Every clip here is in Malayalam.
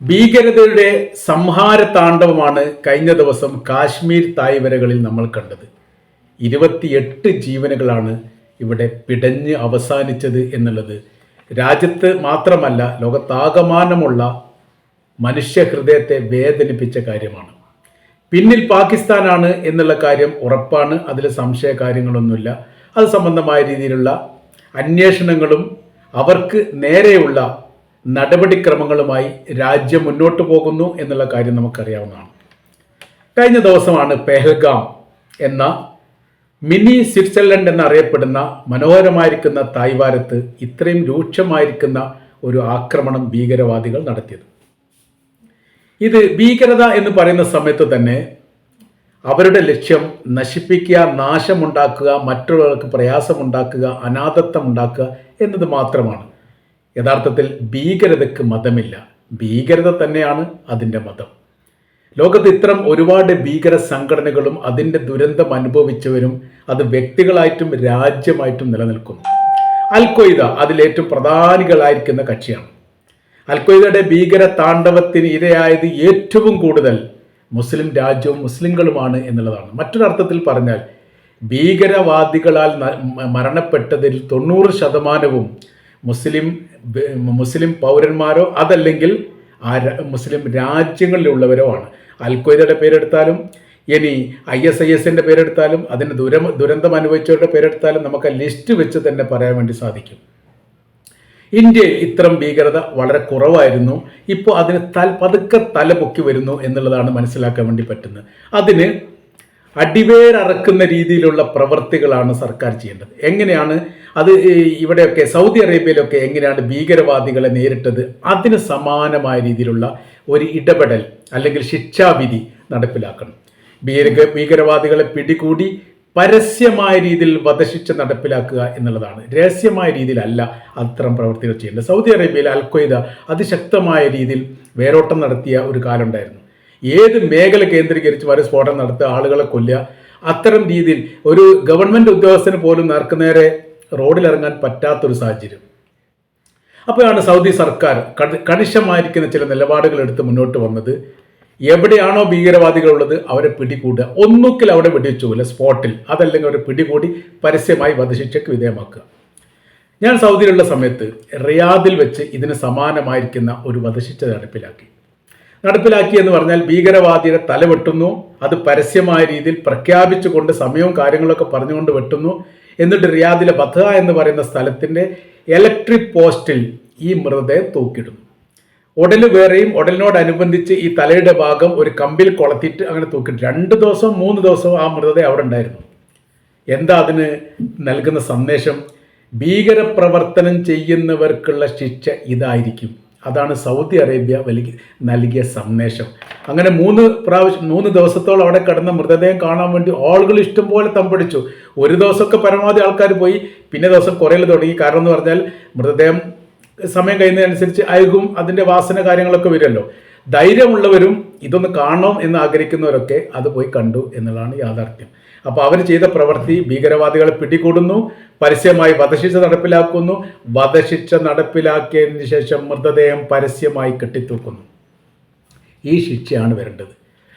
ഭീകരതയുടെ സംഹാര താണ്ഡവമാണ് കഴിഞ്ഞ ദിവസം കാശ്മീർ തായ്വരകളിൽ നമ്മൾ കണ്ടത്. ഇരുപത്തിയെട്ട് ജീവനുകളാണ് ഇവിടെ പിടഞ്ഞ് അവസാനിച്ചത് എന്നുള്ളത്. രാജ്യത്ത് മാത്രമല്ല ലോകത്താകമാനമുള്ള മനുഷ്യഹൃദയത്തെ വേദനിപ്പിച്ച കാര്യമാണ്. പിന്നിൽ പാകിസ്ഥാനാണ് എന്നുള്ള കാര്യം ഉറപ്പാണ് അതിൽ സംശയ കാര്യങ്ങളൊന്നുമില്ല അത് സംബന്ധമായ രീതിയിലുള്ള അന്വേഷണങ്ങളും അവർക്ക് നേരെയുള്ള നടപടിക്രമങ്ങളുമായി രാജ്യം മുന്നോട്ട് പോകുന്നു എന്നുള്ള കാര്യം നമുക്കറിയാവുന്നതാണ്. കഴിഞ്ഞ ദിവസമാണ് പെഹൽഗാം എന്ന മിനി സ്വിറ്റ്സർലൻഡ് എന്നറിയപ്പെടുന്ന മനോഹരമായിരിക്കുന്ന തായ്വാരത്ത് ഇത്രയും രൂക്ഷമായിരിക്കുന്ന ഒരു ആക്രമണം ഭീകരവാദികൾ നടത്തിയത്. ഇത് ഭീകരത എന്ന് പറയുന്ന സമയത്ത് തന്നെ അവരുടെ ലക്ഷ്യം നശിപ്പിക്കുക നാശമുണ്ടാക്കുക മറ്റുള്ളവർക്ക് പ്രയാസമുണ്ടാക്കുക അനാഥത്വം ഉണ്ടാക്കുക എന്നത് മാത്രമാണ്. യഥാർത്ഥത്തിൽ ഭീകരതയ്ക്ക് മതമില്ല. ഭീകരത തന്നെയാണ് അതിന്റെ മതം. ലോകത്ത് ഇത്തരം ഒരുപാട് ഭീകര സംഘടനകളും അതിന്റെ ദുരന്തം അനുഭവിച്ചവരും അത് വ്യക്തികളായിട്ടും രാജ്യമായിട്ടും നിലനിൽക്കുന്നു. അൽക്കൊയ്ത അതിലേറ്റവും പ്രധാനികളായിരിക്കുന്ന കക്ഷിയാണ്. അൽക്കൊയ്തയുടെ ഭീകര താണ്ഡവത്തിന് ഇരയായത് ഏറ്റവും കൂടുതൽ മുസ്ലിം രാജ്യവും മുസ്ലിങ്ങളുമാണ് എന്നുള്ളതാണ്. മറ്റൊരർത്ഥത്തിൽ പറഞ്ഞാൽ ഭീകരവാദികളാൽ മരണപ്പെട്ടതിൽ തൊണ്ണൂറ് ശതമാനവും മുസ്ലിം മുസ്ലിം പൗരന്മാരോ അതല്ലെങ്കിൽ ആ മുസ്ലിം രാജ്യങ്ങളിലുള്ളവരോ ആണ്. അൽ ഖ്വയ്ദയുടെ പേരെടുത്താലും ഇനി ഐ എസ് ഐ എസിന്റെ പേരെടുത്താലും അതിന് ദുരം ദുരന്തം അനുഭവിച്ചവരുടെ പേരെടുത്താലും നമുക്ക് ലിസ്റ്റ് വെച്ച് തന്നെ പറയാൻ വേണ്ടി സാധിക്കും. ഇന്ത്യയിൽ ഇത്തരം ഭീകരത വളരെ കുറവായിരുന്നു. ഇപ്പോൾ അതിന് തൽ പതുക്കെ തല പൊക്കി വരുന്നു എന്നുള്ളതാണ് മനസ്സിലാക്കാൻ വേണ്ടി പറ്റുന്നത്. അതിന് അടിവേരറക്കുന്ന രീതിയിലുള്ള പ്രവൃത്തികളാണ് സർക്കാർ ചെയ്യേണ്ടത്. എങ്ങനെയാണ് അത് ഇവിടെയൊക്കെ സൗദി അറേബ്യയിലൊക്കെ എങ്ങനെയാണ് ഭീകരവാദികളെ നേരിട്ടത്? അതിന് സമാനമായ രീതിയിലുള്ള ഒരു ഇടപെടൽ അല്ലെങ്കിൽ ശിക്ഷാവിധി നടപ്പിലാക്കണം. ഭീക ഭീകരവാദികളെ പിടികൂടി പരസ്യമായ രീതിയിൽ വധശിക്ഷ നടപ്പിലാക്കുക എന്നുള്ളതാണ്. രഹസ്യമായ രീതിയിലല്ല അത്തരം പ്രവർത്തികൾ ചെയ്യേണ്ടത്. സൗദി അറേബ്യയിൽ അൽഖ്വയ്ദ അതിശക്തമായ രീതിയിൽ വേരോട്ടം നടത്തിയ ഒരു കാലമുണ്ടായിരുന്നു ഏത് മേഖല കേന്ദ്രീകരിച്ച് വരെ സ്ഫോടനം നടത്തുക ആളുകളെ കൊല്ലുക അത്തരം രീതിയിൽ ഒരു ഗവൺമെന്റ് ഉദ്യോഗസ്ഥന് പോലും നേർക്കുനേരെ റോഡിലിറങ്ങാൻ പറ്റാത്തൊരു സാഹചര്യം. അപ്പോഴാണ് സൗദി സർക്കാർ കണി- കണിശമായിരിക്കുന്ന ചില നിലപാടുകൾ എടുത്ത് മുന്നോട്ട് വന്നത്. എവിടെയാണോ ഭീകരവാദികളുള്ളത് അവരെ പിടികൂടുക. ഒന്നുകിൽ അവിടെ വെടിവെച്ചുകൂല സ്പോട്ടിൽ. അതല്ലെങ്കിൽ അവരെ പിടികൂടി പരസ്യമായി വധശിക്ഷയ്ക്ക് വിധേയമാക്കുക. ഞാൻ സൗദിയിലുള്ള സമയത്ത് റിയാദിൽ വെച്ച് ഇതിന് സമാനമായിരിക്കുന്ന ഒരു വധശിക്ഷ നടപ്പിലാക്കി. നടപ്പിലാക്കി എന്ന് പറഞ്ഞാൽ ഭീകരവാദിയുടെ തല വെട്ടുന്നു. അത് പരസ്യമായ രീതിയിൽ പ്രഖ്യാപിച്ചുകൊണ്ട് സമയവും കാര്യങ്ങളൊക്കെ പറഞ്ഞുകൊണ്ട് വെട്ടുന്നു. എന്നിട്ട് റിയാദിലെ ബഥ എന്ന് പറയുന്ന സ്ഥലത്തിന്റെ ഇലക്ട്രിക് പോസ്റ്റിൽ ഈ മൃതദേഹം തൂക്കിയിടുന്നു. ഉടൽ വേറെയും ഉടലിനോടനുബന്ധിച്ച് ഈ തലയുടെ ഭാഗം ഒരു കമ്പിൽ കൊളത്തിയിട്ട് അങ്ങനെ തൂക്കിയിട്ട് രണ്ട് ദിവസവും മൂന്ന് ദിവസവും ആ മൃതദേഹം അവിടെ ഉണ്ടായിരുന്നു. എന്താ അതിന് നൽകുന്ന സന്ദേശം? ഭീകരപ്രവർത്തനം ചെയ്യുന്നവർക്കുള്ള ശിക്ഷ ഇതായിരിക്കും. അതാണ് സൗദി അറേബ്യ വലിയ നൽകിയ സന്ദേശം. അങ്ങനെ മൂന്ന് പ്രാവശ്യം മൂന്ന് ദിവസത്തോളം അവിടെ കിടന്ന മൃതദേഹം കാണാൻ വേണ്ടി ആളുകൾ ഇഷ്ടംപോലെ തമ്പടിച്ചു. ഒരു ദിവസമൊക്കെ പരമാവധി ആൾക്കാർ പോയി. പിന്നെ ദിവസം കുറയിൽ തുടങ്ങി. കാരണം എന്ന് പറഞ്ഞാൽ മൃതദേഹം സമയം കഴിയുന്നതനുസരിച്ച് അയകും അതിന്റെ വാസന കാര്യങ്ങളൊക്കെ വരുമല്ലോ. ധൈര്യമുള്ളവരും ഇതൊന്ന് കാണണം എന്ന് ആഗ്രഹിക്കുന്നവരൊക്കെ അത് പോയി കണ്ടു എന്നുള്ളതാണ് യാഥാർത്ഥ്യം. അപ്പോൾ അവർ ചെയ്ത പ്രവൃത്തി ഭീകരവാദികളെ പിടികൂടുന്നു പരസ്യമായി വധശിക്ഷ നടപ്പിലാക്കുന്നു. വധശിക്ഷ നടപ്പിലാക്കിയതിന് ശേഷം മൃതദേഹം പരസ്യമായി കെട്ടിത്തൂക്കുന്നു. ഈ ശിക്ഷയാണ് വരേണ്ടത്.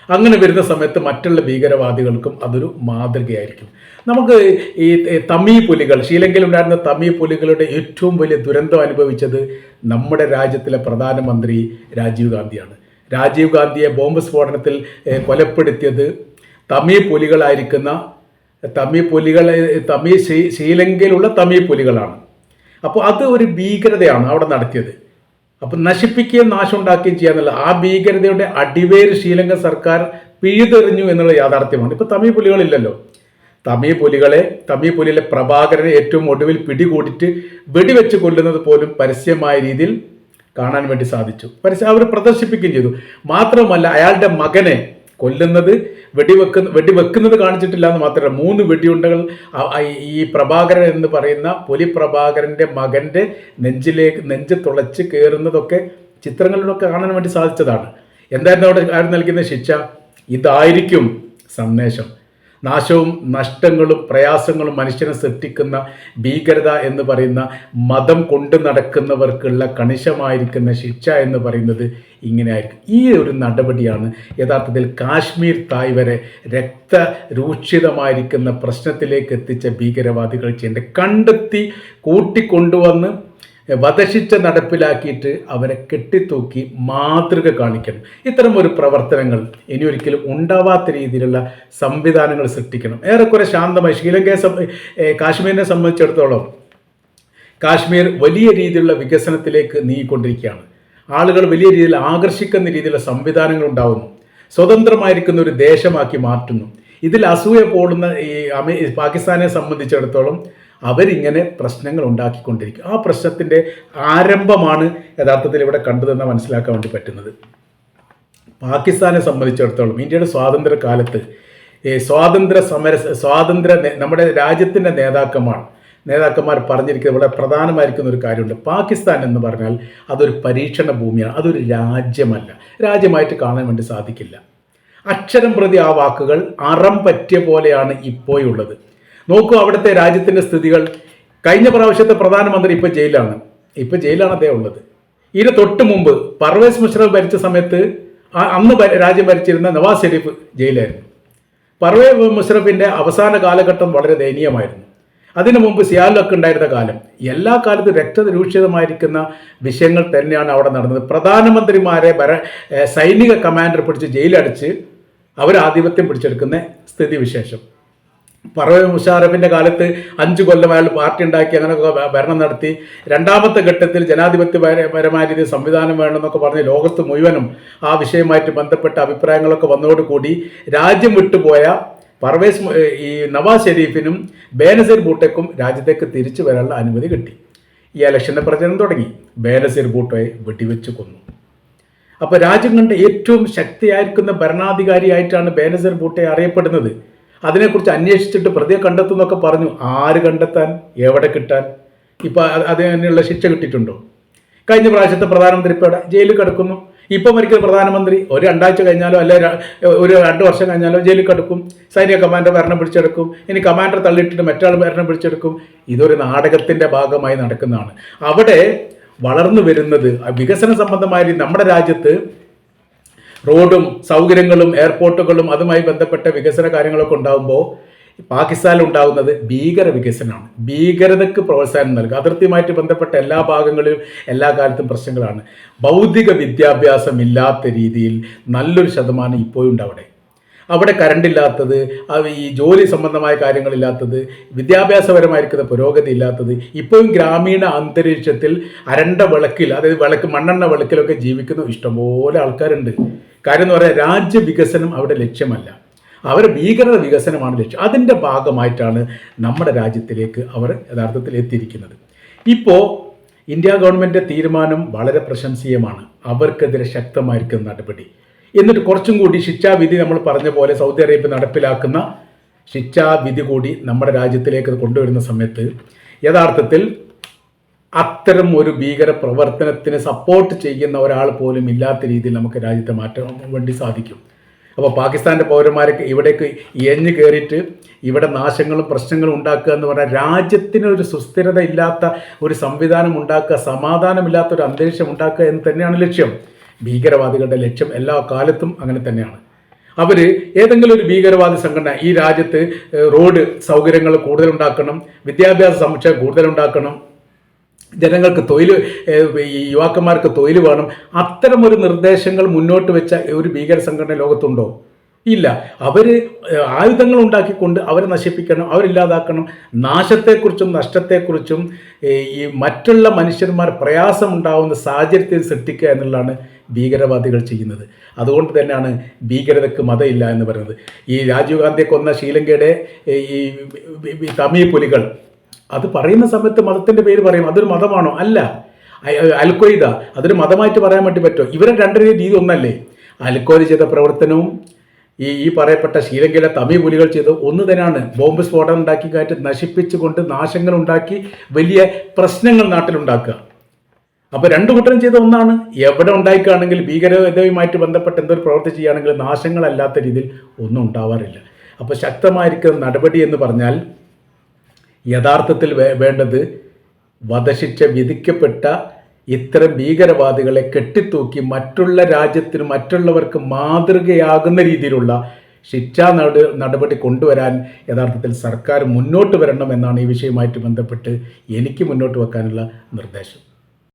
അങ്ങനെ വരുന്ന സമയത്ത് മറ്റുള്ള ഭീകരവാദികൾക്കും അതൊരു മാതൃകയായിരിക്കും. നമുക്ക് ഈ തമീ പുലികൾ ശ്രീലങ്കയിൽ ഉണ്ടായിരുന്ന തമീ പുലികളുടെ ഏറ്റവും വലിയ ദുരന്തം അനുഭവിച്ചത് നമ്മുടെ രാജ്യത്തിലെ പ്രധാനമന്ത്രി രാജീവ് ഗാന്ധിയാണ്. രാജീവ് ഗാന്ധിയെ ബോംബ് സ്ഫോടനത്തിൽ കൊലപ്പെടുത്തിയത് തമീ പുലികളായിരിക്കുന്ന തമിഴ് പുലികൾ തമിഴ് ശ്രീ ശ്രീലങ്കയിലുള്ള തമിഴ് പുലികളാണ്. അപ്പോൾ അത് ഒരു ഭീകരതയാണ് അവിടെ നടത്തിയത്. അപ്പം നശിപ്പിക്കുകയും നാശം ഉണ്ടാക്കുകയും ചെയ്യാന്നുള്ള ആ ഭീകരതയുടെ അടിവേര് ശ്രീലങ്ക സർക്കാർ പിഴുതെറിഞ്ഞു എന്നുള്ള യാഥാർത്ഥ്യമാണ്. ഇപ്പോൾ തമിഴ് പുലികളില്ലല്ലോ. തമിഴ് പുലികളെ തമിഴ് പുലിയിലെ പ്രഭാകരനെ ഏറ്റവും ഒടുവിൽ പിടികൂടിയിട്ട് വെടിവെച്ച് കൊല്ലുന്നത് പോലും പരസ്യമായ രീതിയിൽ കാണാൻ വേണ്ടി സാധിച്ചു. പരസ്യം അവർ പ്രദർശിപ്പിക്കുകയും ചെയ്തു. മാത്രമല്ല അയാളുടെ മകനെ കൊല്ലുന്നത് വെടിവെക്കുന്ന വെടിവെക്കുന്നത് കാണിച്ചിട്ടില്ല എന്ന് മാത്രമല്ല മൂന്ന് വെടിയുണ്ടകൾ ഈ പ്രഭാകരൻ എന്ന് പറയുന്ന പുലി പ്രഭാകരന്റെ മകന്റെ നെഞ്ചിലേക്ക് നെഞ്ച് തുളച്ച് കയറുന്നതൊക്കെ ചിത്രങ്ങളിലൊക്കെ കാണാൻ വേണ്ടി സാധിച്ചതാണ്. എന്തായിരുന്നു അവിടെ ആരും നൽകുന്ന ശിക്ഷ? ഇതായിരിക്കും സന്ദേശം. നാശവും നഷ്ടങ്ങളും പ്രയാസങ്ങളും മനുഷ്യനെ സൃഷ്ടിക്കുന്ന ഭീകരത എന്ന് പറയുന്ന മതം കൊണ്ടു നടക്കുന്നവർക്കുള്ള കണിശമായിരിക്കുന്ന ശിക്ഷ എന്ന് പറയുന്നത് ഇങ്ങനെയായിരിക്കും. ഈ ഒരു നടപടിയാണ് യഥാർത്ഥത്തിൽ കാശ്മീർ തായ് വരെ രക്തരൂക്ഷിതമായിരിക്കുന്ന പ്രശ്നത്തിലേക്ക് എത്തിച്ച ഭീകരവാദികൾ ചെയ്യേണ്ടത്. കണ്ടെത്തി കൂട്ടിക്കൊണ്ടുവന്ന് വധശിക്ഷ നടപ്പിലാക്കിയിട്ട് അവരെ കെട്ടിത്തൂക്കി മാതൃക കാണിക്കണം. ഇത്തരം ഒരു പ്രവർത്തനങ്ങൾ ഇനി ഒരിക്കലും ഉണ്ടാവാത്ത രീതിയിലുള്ള സംവിധാനങ്ങൾ സൃഷ്ടിക്കണം. ഏറെക്കുറെ ശാന്തമായി ശ്രീലങ്കയെ കാശ്മീരിനെ സംബന്ധിച്ചിടത്തോളം കാശ്മീർ വലിയ രീതിയിലുള്ള വികസനത്തിലേക്ക് നീങ്ങിക്കൊണ്ടിരിക്കുകയാണ്. ആളുകൾ വലിയ രീതിയിൽ ആകർഷിക്കുന്ന രീതിയിലുള്ള സംവിധാനങ്ങൾ ഉണ്ടാവുന്നു. സ്വതന്ത്രമായിരിക്കുന്ന ഒരു ദേശമാക്കി മാറ്റുന്നു. ഇതിൽ അസൂയ പോടുന്ന ഈ പാകിസ്ഥാനെ സംബന്ധിച്ചിടത്തോളം അവരിങ്ങനെ പ്രശ്നങ്ങൾ ഉണ്ടാക്കിക്കൊണ്ടിരിക്കും. ആ പ്രശ്നത്തിന്റെ ആരംഭമാണ് യഥാർത്ഥത്തിൽ ഇവിടെ കണ്ടതെന്ന് മനസ്സിലാക്കാൻ വേണ്ടി പറ്റുന്നത്. പാകിസ്ഥാനെ സംബന്ധിച്ചിടത്തോളം ഇന്ത്യയുടെ സ്വാതന്ത്ര്യ കാലത്ത് സ്വാതന്ത്ര്യ സമര സ്വാതന്ത്ര്യ നമ്മുടെ രാജ്യത്തിന്റെ നേതാക്കന്മാർ നേതാക്കന്മാർ പറഞ്ഞിരിക്കുന്നത് വളരെ പ്രധാനമായിരിക്കുന്ന ഒരു കാര്യമുണ്ട്. പാകിസ്ഥാൻ എന്ന് പറഞ്ഞാൽ അതൊരു പരീക്ഷണ ഭൂമിയാണ് അതൊരു രാജ്യമല്ല. രാജ്യമായിട്ട് കാണാൻ വേണ്ടി സാധിക്കില്ല. അക്ഷരം പ്രതി ആ വാക്കുകൾ അറം പറ്റിയ പോലെയാണ് ഇപ്പോഴുള്ളത്. നോക്കൂ അവിടുത്തെ രാജ്യത്തിന്റെ സ്ഥിതികൾ. കഴിഞ്ഞ പ്രാവശ്യത്തെ പ്രധാനമന്ത്രി ഇപ്പോൾ ജയിലാണ്. ഇപ്പോൾ ജയിലാണ് അദ്ദേഹം ഉള്ളത്. ഇതിന് തൊട്ട് മുമ്പ് പർവേസ് മുഷറഫ് ഭരിച്ച സമയത്ത് അന്ന് രാജ്യം ഭരിച്ചിരുന്ന നവാസ് ഷെരീഫ് ജയിലായിരുന്നു. പർവേസ് മുഷറഫിന്റെ അവസാന കാലഘട്ടം വളരെ ദയനീയമായിരുന്നു. അതിനു മുമ്പ് സിയാലൊക്കെ ഉണ്ടായിരുന്ന കാലം. എല്ലാ കാലത്തും രക്തരൂക്ഷിതമായിരിക്കുന്ന വിഷയങ്ങൾ തന്നെയാണ് അവിടെ നടന്നത്. പ്രധാനമന്ത്രിമാരെ ഭര സൈനിക കമാൻഡർ പിടിച്ച് ജയിലടിച്ച് അവർ ആധിപത്യം പിടിച്ചെടുക്കുന്ന സ്ഥിതിവിശേഷം. പറവ മുഷാറഫിന്റെ കാലത്ത് അഞ്ച് കൊല്ലം അയാൾ പാർട്ടി ഉണ്ടാക്കി അങ്ങനെയൊക്കെ ഭരണം നടത്തി. രണ്ടാമത്തെ ഘട്ടത്തിൽ ജനാധിപത്യപരമായ രീതിയിൽ സംവിധാനം വേണമെന്നൊക്കെ പറഞ്ഞ് ലോകത്ത് മുഴുവനും ആ വിഷയമായിട്ട് ബന്ധപ്പെട്ട അഭിപ്രായങ്ങളൊക്കെ വന്നതോടുകൂടി രാജ്യം വിട്ടുപോയ പർവേസ് ഈ നവാസ് ഷെരീഫിനും ബേനസീർ ഭൂട്ടയ്ക്കും രാജ്യത്തേക്ക് തിരിച്ചു വരാനുള്ള അനുമതി കിട്ടി. ഈ ഇലക്ഷന്റെ പ്രചരണം തുടങ്ങി. ബേനസീർ ഭൂട്ടോയെ വെടിവെച്ച് കൊന്നു. അപ്പോൾ രാജ്യം കണ്ട ഏറ്റവും ശക്തിയായിരിക്കുന്ന ഭരണാധികാരിയായിട്ടാണ് ബേനസീർ ഭൂട്ടയെ അറിയപ്പെടുന്നത്. അതിനെക്കുറിച്ച് അന്വേഷിച്ചിട്ട് പ്രതിയെ കണ്ടെത്തുന്നൊക്കെ പറഞ്ഞു. ആര് കണ്ടെത്താൻ എവിടെ കിട്ടാൻ? ഇപ്പോൾ അതിനുള്ള ശിക്ഷ കിട്ടിയിട്ടുണ്ടോ? കഴിഞ്ഞ പ്രാവശ്യത്തെ പ്രധാനമന്ത്രി ഇപ്പോൾ ജയിലിൽ കിടക്കുന്നു. ഇപ്പം മരിക്കുന്ന പ്രധാനമന്ത്രി ഒരു രണ്ടാഴ്ച കഴിഞ്ഞാലോ അല്ലെ ഒരു രണ്ട് വർഷം കഴിഞ്ഞാലോ ജയിലിൽ കിടക്കും. സൈനിക കമാൻഡർ ഭരണം പിടിച്ചെടുക്കും. ഇനി കമാൻഡർ തള്ളിയിട്ടിട്ട് മറ്റാൾ ഭരണം പിടിച്ചെടുക്കും. ഇതൊരു നാടകത്തിന്റെ ഭാഗമായി നടക്കുന്നതാണ്. അവിടെ വളർന്നു വരുന്നത് വികസന സംബന്ധമായ നമ്മുടെ രാജ്യത്ത് റോഡും സൗകര്യങ്ങളും എയർപോർട്ടുകളും അതുമായി ബന്ധപ്പെട്ട വികസന കാര്യങ്ങളൊക്കെ ഉണ്ടാകുമ്പോൾ പാകിസ്ഥാനിൽ ഉണ്ടാകുന്നത് ഭീകര വികസനമാണ്. ഭീകരതയ്ക്ക് പ്രോത്സാഹനം നൽകുക. അതിർത്തിയുമായിട്ട് ബന്ധപ്പെട്ട എല്ലാ ഭാഗങ്ങളിലും എല്ലാ കാലത്തും പ്രശ്നങ്ങളാണ്. ഭൗതിക വിദ്യാഭ്യാസം ഇല്ലാത്ത രീതിയിൽ നല്ലൊരു ശതമാനം ഇപ്പോഴും ഉണ്ട് അവിടെ. അവിടെ അത് ഈ ജോലി സംബന്ധമായ കാര്യങ്ങളില്ലാത്തത് വിദ്യാഭ്യാസപരമായിരിക്കുന്ന പുരോഗതി ഇല്ലാത്തത് ഇപ്പോഴും ഗ്രാമീണ അന്തരീക്ഷത്തിൽ അരണ്ട വിളക്കിൽ അതായത് വിളക്ക് മണ്ണെണ്ണ വിളക്കിലൊക്കെ ജീവിക്കുന്ന ഇഷ്ടംപോലെ ആൾക്കാരുണ്ട്. കാര്യം എന്ന് പറയാൻ രാജ്യ വികസനം അവിടെ ലക്ഷ്യമല്ല. അവർ ഭീകരത വികസനമാണ് ലക്ഷ്യം. അതിന്റെ ഭാഗമായിട്ടാണ് നമ്മുടെ രാജ്യത്തിലേക്ക് അവർ യഥാർത്ഥത്തിൽ എത്തിയിരിക്കുന്നത്. ഇപ്പോൾ ഇന്ത്യ ഗവൺമെന്റ് തീരുമാനം വളരെ പ്രശംസീയമാണ്. അവർക്കെതിരെ ശക്തമായിരിക്കുന്ന നടപടി. എന്നിട്ട് കുറച്ചും കൂടി ശിക്ഷാവിധി നമ്മൾ പറഞ്ഞ പോലെ സൗദി അറേബ്യ നടപ്പിലാക്കുന്ന ശിക്ഷാവിധി കൂടി നമ്മുടെ രാജ്യത്തിലേക്ക് കൊണ്ടുവരുന്ന സമയത്ത് യഥാർത്ഥത്തിൽ അത്തരം ഒരു ഭീകര പ്രവർത്തനത്തിന് സപ്പോർട്ട് ചെയ്യുന്ന ഒരാൾ പോലും ഇല്ലാത്ത രീതിയിൽ നമുക്ക് രാജ്യത്തെ മാറ്റാൻ വേണ്ടി സാധിക്കും. അപ്പോൾ പാകിസ്ഥാന്റെ പൗരന്മാരൊക്കെ ഇവിടേക്ക് എഞ്ഞു കയറിയിട്ട് ഇവിടെ നാശങ്ങളും പ്രശ്നങ്ങളും ഉണ്ടാക്കുക എന്ന് പറഞ്ഞാൽ രാജ്യത്തിന് ഒരു സുസ്ഥിരത ഇല്ലാത്ത ഒരു സംവിധാനം ഉണ്ടാക്കുക സമാധാനമില്ലാത്ത ഒരു അന്തരീക്ഷം ഉണ്ടാക്കുക എന്ന് തന്നെയാണ് ലക്ഷ്യം. ഭീകരവാദികളുടെ ലക്ഷ്യം എല്ലാ കാലത്തും അങ്ങനെ തന്നെയാണ്. അവർ ഏതെങ്കിലും ഒരു ഭീകരവാദി സംഘടന ഈ രാജ്യത്ത് റോഡ് സൗകര്യങ്ങൾ കൂടുതൽ ഉണ്ടാക്കണം വിദ്യാഭ്യാസ സമുച്ചയം കൂടുതൽ ഉണ്ടാക്കണം ജനങ്ങൾക്ക് തൊഴിൽ ഈ യുവാക്കന്മാർക്ക് തൊഴിൽ വേണം. അത്തരമൊരു നിർദ്ദേശങ്ങൾ മുന്നോട്ട് വെച്ച ഒരു ഭീകര സംഘടന ലോകത്തുണ്ടോ? ഇല്ല. അവർ ആയുധങ്ങൾ ഉണ്ടാക്കിക്കൊണ്ട് അവരെ നശിപ്പിക്കണം അവരില്ലാതാക്കണം നാശത്തെക്കുറിച്ചും നഷ്ടത്തെക്കുറിച്ചും ഈ മറ്റുള്ള മനുഷ്യന്മാർ പ്രയാസമുണ്ടാവുന്ന സാഹചര്യത്തിൽ സൃഷ്ടിക്കുക എന്നുള്ളതാണ് ഭീകരവാദികൾ ചെയ്യുന്നത്. അതുകൊണ്ട് തന്നെയാണ് ഭീകരതയ്ക്ക് മതമില്ല എന്ന് പറയുന്നത്. ഈ രാജീവ് ഗാന്ധിയെ കൊന്ന ശ്രീലങ്കയുടെ ഈ തമിഴ് പുലികൾ അത് പറയുന്ന സമയത്ത് മതത്തിന്റെ പേര് പറയും. അതൊരു മതമാണോ? അല്ല. അൽക്കൊയ്ത അതൊരു മതമായിട്ട് പറയാൻ വേണ്ടി പറ്റുമോ? ഇവരെ രണ്ടര രീതി ഒന്നല്ലേ? അൽഖ്വയ്ദ ചെയ്ത പ്രവർത്തനവും ഈ ഈ പറയപ്പെട്ട ശ്രീലങ്കയിലെ തമിഴ് പുലികൾ ചെയ്ത് ഒന്ന് തന്നെയാണ്. ബോംബ് സ്ഫോടനം ഉണ്ടാക്കി കാറ്റ് നശിപ്പിച്ചുകൊണ്ട് നാശങ്ങൾ ഉണ്ടാക്കി വലിയ പ്രശ്നങ്ങൾ നാട്ടിലുണ്ടാക്കുക. അപ്പോൾ രണ്ടു കൂട്ടരും ചെയ്ത ഒന്നാണ്. എവിടെ ഉണ്ടായിക്കുകയാണെങ്കിൽ ഭീകരതയുമായിട്ട് ബന്ധപ്പെട്ട് എന്തൊരു പ്രവൃത്തി ചെയ്യുകയാണെങ്കിൽ നാശങ്ങളല്ലാത്ത രീതിയിൽ ഒന്നും ഉണ്ടാവാറില്ല. അപ്പോൾ ശക്തമായിരിക്കുന്ന നടപടി എന്ന് പറഞ്ഞാൽ യഥാർത്ഥത്തിൽ വേണ്ടത് വധശിക്ഷ വിധിക്കപ്പെട്ട ഇത്തരം ഭീകരവാദികളെ കെട്ടിത്തൂക്കി മറ്റുള്ള രാജ്യത്തിന് മറ്റുള്ളവർക്ക് മാതൃകയാകുന്ന രീതിയിലുള്ള ശിക്ഷാ നട നടപടി കൊണ്ടുവരാൻ യഥാർത്ഥത്തിൽ സർക്കാർ മുന്നോട്ട് വരണം എന്നാണ് ഈ വിഷയവുമായിട്ട് ബന്ധപ്പെട്ട് എനിക്ക് മുന്നോട്ട് വെക്കാനുള്ള നിർദ്ദേശം.